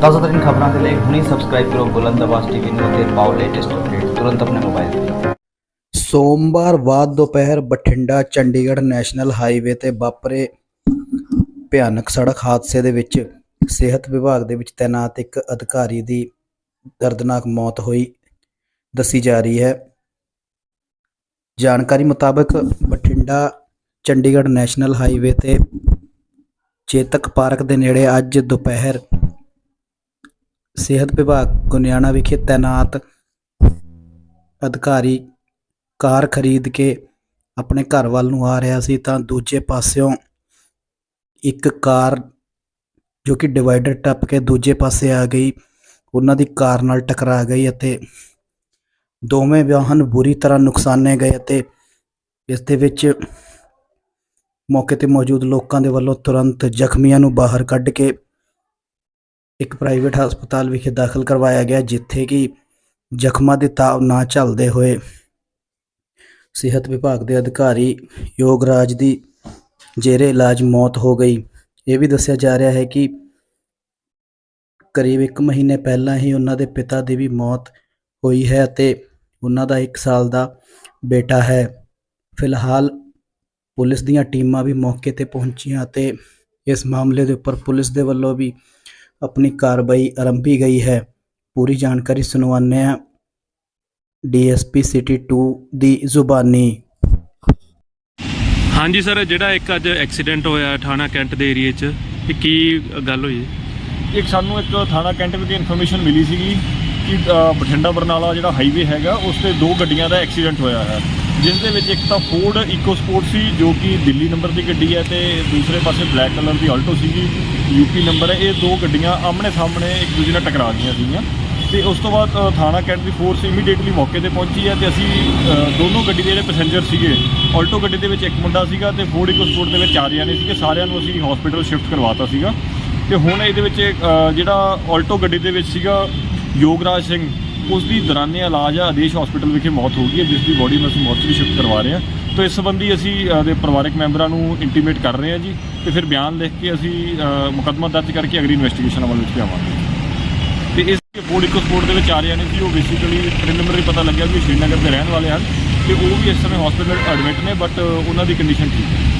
ਤਾਜ਼ਾ ਖਬਰਾਂ ਦੇ ਲਈ ਹੁਣੇ ਸਬਸਕ੍ਰਾਈਬ ਕਰੋ ਬੁਲੰਦ ਆਵਾਜ਼ ਟੀਵੀ ਨੂੰ ਅਤੇ ਪਾਓ ਲੇਟੈਸਟ ਅਪਡੇਟ ਤੁਰੰਤ ਆਪਣੇ ਮੋਬਾਈਲ ਤੇ। ਸੋਮਵਾਰ ਬਾਅਦ ਦੁਪਹਿਰ ਬਠਿੰਡਾ, ਚੰਡੀਗੜ੍ਹ ਨੈਸ਼ਨਲ ਹਾਈਵੇ ਤੇ ਵਾਪਰੇ ਭਿਆਨਕ ਸੜਕ ਹਾਦਸੇ ਦੇ ਵਿੱਚ ਸਿਹਤ ਵਿਭਾਗ ਦੇ ਵਿੱਚ ਤੈਨਾਤ ਇੱਕ ਅਧਿਕਾਰੀ ਦੀ ਦਰਦਨਾਕ ਮੌਤ ਹੋਈ, ਦੱਸੀ ਜਾ ਰਹੀ ਹੈ। ਜਾਣਕਾਰੀ ਮੁਤਾਬਕ ਬਠਿੰਡਾ, ਚੰਡੀਗੜ੍ਹ ਨੈਸ਼ਨਲ ਹਾਈਵੇ ਤੇ ਚੇਤਕ ਪਾਰਕ ਦੇ ਨੇੜੇ ਅੱਜ ਦੁਪਹਿਰ ਸਿਹਤ ਵਿਭਾਗ ਗੁਨਿਆਣਾ ਵਿਖੇ ਤੈਨਾਤ ਅਧਿਕਾਰੀ ਕਾਰ ਖਰੀਦ ਕੇ ਆਪਣੇ ਘਰ ਵੱਲ ਨੂੰ ਆ ਰਿਹਾ ਸੀ ਤਾਂ ਦੂਜੇ ਪਾਸਿਓਂ ਇੱਕ ਕਾਰ ਜੋ ਕਿ ਡਿਵਾਈਡਰ ਟੱਪ ਕੇ ਦੂਜੇ ਪਾਸੇ ਆ ਗਈ। ਉਹਨਾਂ ਦੀ ਕਾਰ ਨਾਲ ਟਕਰਾ ਗਈ ਅਤੇ ਦੋਵੇਂ ਵਾਹਨ ਬੁਰੀ ਤਰ੍ਹਾਂ ਨੁਕਸਾਨੇ ਗਏ ਅਤੇ ਇਸ ਦੇ ਵਿੱਚ ਮੌਕੇ ਤੇ ਮੌਜੂਦ ਲੋਕਾਂ ਦੇ ਵੱਲੋਂ ਤੁਰੰਤ ਜ਼ਖਮੀਆਂ ਨੂੰ ਬਾਹਰ ਕੱਢ ਕੇ ਇੱਕ ਪ੍ਰਾਈਵੇਟ ਹਸਪਤਾਲ ਵਿਖੇ ਦਾਖਲ ਕਰਵਾਇਆ ਗਿਆ, ਜਿੱਥੇ ਕਿ ਜ਼ਖਮਾਂ ਦੇ ਤਾਵ ਨਾ ਝੱਲਦੇ ਹੋਏ ਸਿਹਤ ਵਿਭਾਗ ਦੇ ਅਧਿਕਾਰੀ ਯੋਗਰਾਜ ਦੀ ਜੇਰੇ ਇਲਾਜ ਮੌਤ ਹੋ ਗਈ। ਇਹ ਵੀ ਦੱਸਿਆ ਜਾ ਰਿਹਾ ਹੈ ਕਿ ਕਰੀਬ 1 ਮਹੀਨੇ ਪਹਿਲਾਂ ਹੀ ਉਹਨਾਂ ਦੇ ਪਿਤਾ ਦੀ ਵੀ ਮੌਤ ਹੋਈ ਹੈ ਅਤੇ ਉਹਨਾਂ ਦਾ 1 ਸਾਲ ਦਾ ਬੇਟਾ ਹੈ। ਫਿਲਹਾਲ ਪੁਲਿਸ ਦੀਆਂ ਟੀਮਾਂ ਵੀ ਮੌਕੇ ਤੇ ਪਹੁੰਚੀਆਂ ਅਤੇ ਇਸ ਮਾਮਲੇ ਦੇ ਉੱਪਰ ਪੁਲਿਸ ਦੇ ਵੱਲੋਂ ਵੀ ਆਪਣੀ ਕਾਰਵਾਈ ਆਰੰਭੀ ਗਈ ਹੈ। ਪੂਰੀ ਜਾਣਕਾਰੀ ਸੁਣਵਾਉਂਦੇ ਹਾਂ। ਡੀਐਸਪੀ ਸਿਟੀ 2 ਦੀ ਜ਼ੁਬਾਨੀ। ਹਾਂਜੀ ਸਰ ਜਿਹੜਾ ਇੱਕ ਅੱਜ ਐਕਸੀਡੈਂਟ ਹੋਇਆ ਥਾਣਾ ਕੈਂਟ ਦੇ ਏਰੀਏ 'ਚ ਇਹ ਕੀ ਗੱਲ ਹੋਈ? ਇੱਕ ਸਾਨੂੰ ਇੱਕ ਥਾਣਾ ਕੈਂਟ ਦੀ ਇਨਫੋਰਮੇਸ਼ਨ ਮਿਲੀ ਸੀਗੀ ਕਿ ਅ, ਬਠਿੰਡਾ ਬਰਨਾਲਾ ਜਿਹੜਾ ਹਾਈਵੇ ਹੈਗਾ ਉਸ ਤੇ ਦੋ ਗੱਡੀਆਂ ਦਾ ਐਕਸੀਡੈਂਟ ਹੋਇਆ ਹੈ। ਜਿਸ ਦੇ ਵਿੱਚ ਇੱਕ ਤਾਂ ਫੋਰਡ ਇਕੋ ਸਪੋਰਟ ਸੀ, ਜੋ ਕਿ ਦਿੱਲੀ ਨੰਬਰ ਦੀ ਗੱਡੀ ਹੈ ਤੇ ਦੂਸਰੇ ਪਾਸੇ ਬਲੈਕ ਕਲਰ ਦੀ ਆਲਟੋ ਸੀਗੀ ਯੂਪੀ ਨੰਬਰ ਹੈ। ਇਹ ਦੋ ਗੱਡੀਆਂ ਆਮਣੇ ਸਾਹਮਣੇ ਇੱਕ ਦੂਜੇ ਨਾਲ ਟਕਰਾ ਗਈਆਂ ਸੀਗੀਆਂ। ਤੇ ਉਸ ਤੋਂ ਬਾਅਦ ਥਾਣਾ ਕੈਂਟ ਦੀ ਫੋਰਸ ਇਮੀਡੀਏਟਲੀ ਮੌਕੇ ਤੇ ਪਹੁੰਚੀ ਹੈ ਤੇ ਅਸੀਂ ਦੋਨੋਂ ਗੱਡੀ ਦੇ ਜਿਹੜੇ ਪੈਸੇਂਜਰ ਸੀਗੇ ਆਲਟੋ ਗੱਡੀ ਦੇ ਵਿੱਚ ਇੱਕ ਮੁੰਡਾ ਸੀਗਾ ਤੇ ਫੋਰਡ ਇਕੋ ਸਪੋਰਟ ਦੇ ਵਿੱਚ ਚਾਰ ਜਣੇ ਸੀਗੇ। ਸਾਰਿਆਂ ਨੂੰ ਅਸੀਂ ਹਸਪੀਟਲ ਸ਼ਿਫਟ ਕਰਵਾਤਾ ਸੀਗਾ। ਤੇ ਹੁਣ ਇਹਦੇ ਵਿੱਚ ਜਿਹੜਾ ਆਲਟੋ ਗੱਡੀ ਦੇ ਵਿੱਚ ਸੀਗਾ ਯੋਗਰਾਜ ਸਿੰਘ ਉਸ ਦੀ ਦੌਰਾਨੇ ਇਲਾਜ ਆ ਆਦੇਸ਼ ਹਸਪੀਟਲ ਵਿਖੇ ਮੌਤ ਹੋ ਗਈ ਹੈ ਜਿਸ ਦੀ ਬੋਡੀ ਨੂੰ ਅਸੀਂ ਮੋਰਚਰੀ ਸ਼ਿਫਟ ਕਰਵਾ ਰਹੇ ਹਾਂ। ਤੇ ਇਸ ਸੰਬੰਧੀ ਅਸੀਂ ਦੇ ਪਰਿਵਾਰਕ ਮੈਂਬਰਾਂ ਨੂੰ ਇੰਟੀਮੇਟ ਕਰ ਰਹੇ ਹਾਂ ਜੀ ਤੇ ਫਿਰ ਬਿਆਨ ਲਿਖ ਕੇ ਅਸੀਂ ਅ, ਮੁਕੱਦਮਾ ਦਰਜ ਕਰਕੇ ਅਗਲੀ ਇਨਵੈਸਟੀਗੇਸ਼ਨ ਅਮਲ ਵਿੱਚ ਲਿਆਵਾਂਗੇ। ਤੇ ਇਸ ਫੋਰਡ ਇਕੋ ਸਪੋਰਟ ਦੇ ਵਿੱਚ ਆ ਰਹੇ ਨੇ ਸੀ ਉਹ ਬੇਸਿਕਲੀ ਪ੍ਰੀਲਿਮਿਨਰੀ ਪਤਾ ਲੱਗਿਆ ਵੀ ਸ਼੍ਰੀਨਗਰ ਦੇ ਰਹਿਣ ਵਾਲੇ ਹਨ ਤੇ ਉਹ ਵੀ ਇਸ ਸਮੇਂ ਹਸਪੀਟਲ ਐਡਮਿਟ ਨੇ ਬਟ ਉਹਨਾਂ ਦੀ ਕੰਡੀਸ਼ਨ ਠੀਕ ਹੈ।